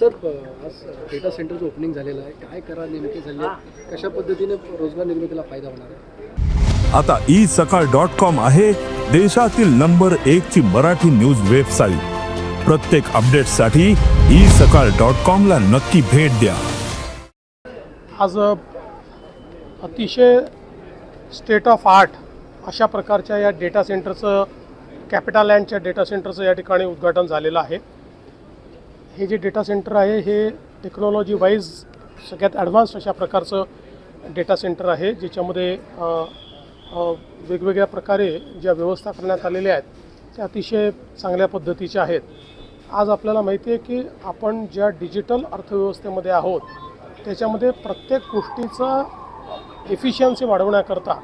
Sir आज data सेंटरचं opening झालेलं आहे. काय करा नेमके झाले? कशा पद्धतीने रोजगार निर्मितीला फायदा होणार आहे? आता ई सकाळ डॉट कॉम आहे देशातील नंबर एक ची मराठी न्यूज वेबसाईट प्रत्येक अपडेटसाठी ई सकाळ डॉट कॉम ला नक्की भेट द्या. आज अतिशय स्टेट ऑफ आर्ट अशा प्रकारच्या या डेटा सेंटरचं कॅपिटल लँडच्या डेटा सेंटरचं या ठिकाणी उद्घाटन झालेलं आहे. हे जे डेटा सेंटर आहे हे टेक्नॉलॉजी वाईज सगळ्यात ॲडव्हान्स अशा प्रकारचं डेटा सेंटर आहे ज्याच्यामध्ये वेगवेगळ्या प्रकारे ज्या व्यवस्था करण्यात आलेल्या आहेत त्या अतिशय चांगल्या पद्धतीच्या आहेत. आज आपल्याला माहिती आहे की आपण ज्या डिजिटल अर्थव्यवस्थेमध्ये आहोत त्याच्यामध्ये प्रत्येक गोष्टीचा एफिशियन्सी वाढवण्याकरता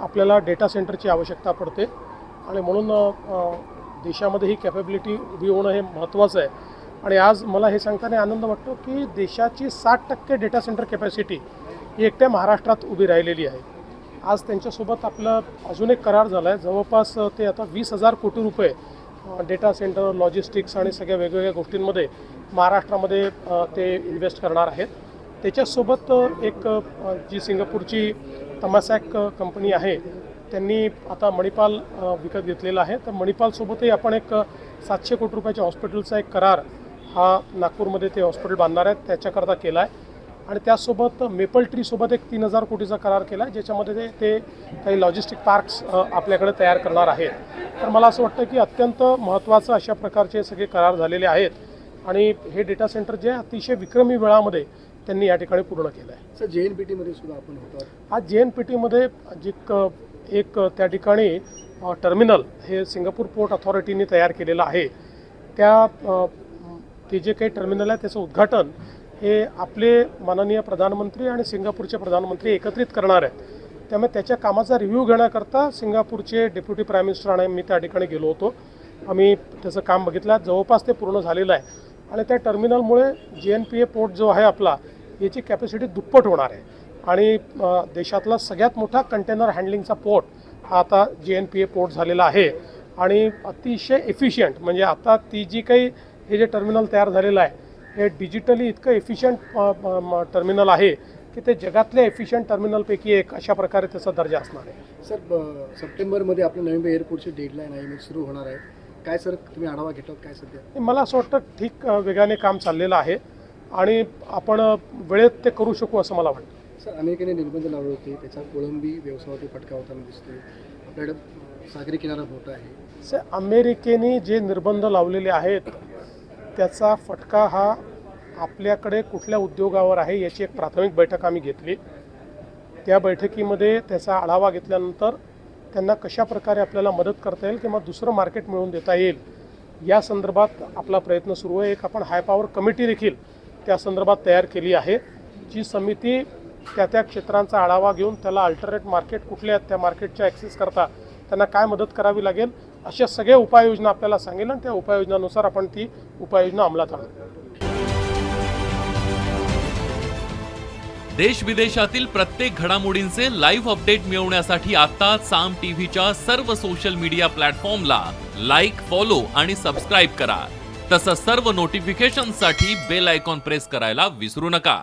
आपल्याला डेटा सेंटरची आवश्यकता पडते. आणि म्हणून देशामध्ये ही कॅपेबिलिटी उभी होणं हे महत्त्वाचं आहे. आणि आज मला हे सांगताना आनंद वाटतो की देशाची साठ टक्के डेटा सेंटर कॅपॅसिटी ही एकट्या महाराष्ट्रात उभी राहिलेली आहे. आज त्यांच्यासोबत आपला अजून एक करार झाला आहे जवळपास ते आता वीस हजार कोटी रुपये डेटा सेंटर लॉजिस्टिक्स आणि सगळ्या वेगवेगळ्या गोष्टींमध्ये महाराष्ट्रामध्ये ते इन्व्हेस्ट करणार आहेत. त्याच्यासोबत एक जी सिंगापूरची तमासॅक कंपनी आहे त्यांनी आता मणिपाल विकत घेतलेला आहे. तर मणिपालसोबतही आपण एक सातशे कोटी रुपयाच्या हॉस्पिटलचा एक करार हा नागपूरमध्ये ते हॉस्पिटल बांधणार आहेत त्याच्याकरता केला आहे आणि त्याचसोबत मेपल ट्रीसोबत एक तीन हजार कोटीचा करार केला आहे ज्याच्यामध्ये ते ते काही लॉजिस्टिक पार्क्स आपल्याकडे तयार करणार आहेत. तर मला असं वाटतं की अत्यंत महत्त्वाचं अशा प्रकारचे सगळे करार झालेले आहेत. आणि हे डेटा सेंटर जे आहे, अतिशय विक्रमी वेळामध्ये त्यांनी या ठिकाणी पूर्ण केलं आहे सर जे एन पी टीमध्ये सुद्धा आपण होतो आज जे एन पी टीमध्ये जे क एक त्या ठिकाणी टर्मिनल हे सिंगापूर पोर्ट अथॉरिटीने तयार केलेलं आहे. त्या ते जे काही टर्मिनल आहे त्याचं उद्घाटन हे आपले माननीय प्रधानमंत्री आणि सिंगापूरचे प्रधानमंत्री एकत्रित करणार आहेत. त्यामुळे त्याच्या कामाचा रिव्ह्यू घेण्याकरता सिंगापूरचे डेप्युटी प्राईम मिनिस्टर आणि मी त्या ठिकाणी गेलो होतो. आम्ही त्याचं काम बघितलं. जवळपास ते पूर्ण झालेलं आहे. आणि त्या टर्मिनलमुळे जे एन पी ए पोर्ट जो आहे आपला याची कॅपॅसिटी दुप्पट होणार आहे. आणि देशातला सगळ्यात मोठा कंटेनर हँडलिंगचा पोर्ट हा आता जे एन पी ए पोर्ट झालेला आहे. आणि अतिशय एफिशियंट म्हणजे आता ती जी काही हे जे टर्मिनल तयार झालेलं आहे हे डिजिटली इतकं एफिशियंट टर्मिनल आहे की ते जगातल्या एफिशियंट टर्मिनलपैकी एक अशा प्रकारे त्याचा दर्जा असणार आहे. सर सप्टेंबरमध्ये आपलं नवी मुंबई एअरपोर्टची डेडलाईन आहे मी सुरू होणार आहे. काय सर तुम्ही आढावा घेतलात काय सध्या? मला असं वाटतं ठीक वेगाने काम चाललेलं आहे आणि आपण वेळेत ते करू शकू असं मला वाटतं. सर अमेरिकेने निर्बंध लावले होते त्याचा कोळंबी व्यवसायावरती फटका होताना दिसतोय. आपल्याकडे सागरी किनारा मोठा आहे. से अमेरिकेने जे निर्बंध लावलेले आहेत त्याचा फटका हा आपल्याकडे कुठल्या उद्योगावर आहे याची एक प्राथमिक बैठक आम्ही घेतली. त्या बैठकीमध्ये त्याचा आढावा घेतल्यानंतर त्यांना कशा प्रकारे आपल्याला मदत करता येईल किंवा दुसरं मार्केट मिळवून देता येईल या संदर्भात आपला प्रयत्न सुरू आहे. एक आपण हाय पॉवर कमिटी देखील त्या संदर्भात तयार केली आहे. जी समिती त्या त्या क्षेत्रांचा आढावा घेऊन त्याला अल्टरनेट मार्केट कुठले आहेत त्या मार्केटच्या ॲक्सेस करता त्यांना काय मदत करावी लागेल अशा सगळ्या उपाययोजना आपल्याला सांगेल आणि त्या उपाययोजनानुसार आपण ती उपाययोजना अंमलात आणू. देश विदेशातील प्रत्येक घडामोडींचे लाईव्ह अपडेट मिळवण्यासाठी आता साम टीव्हीच्या सर्व सोशल मीडिया प्लॅटफॉर्मला लाईक फॉलो आणि सबस्क्राईब करा. तसंच सर्व नोटिफिकेशनसाठी बेल आयकॉन प्रेस करायला विसरू नका.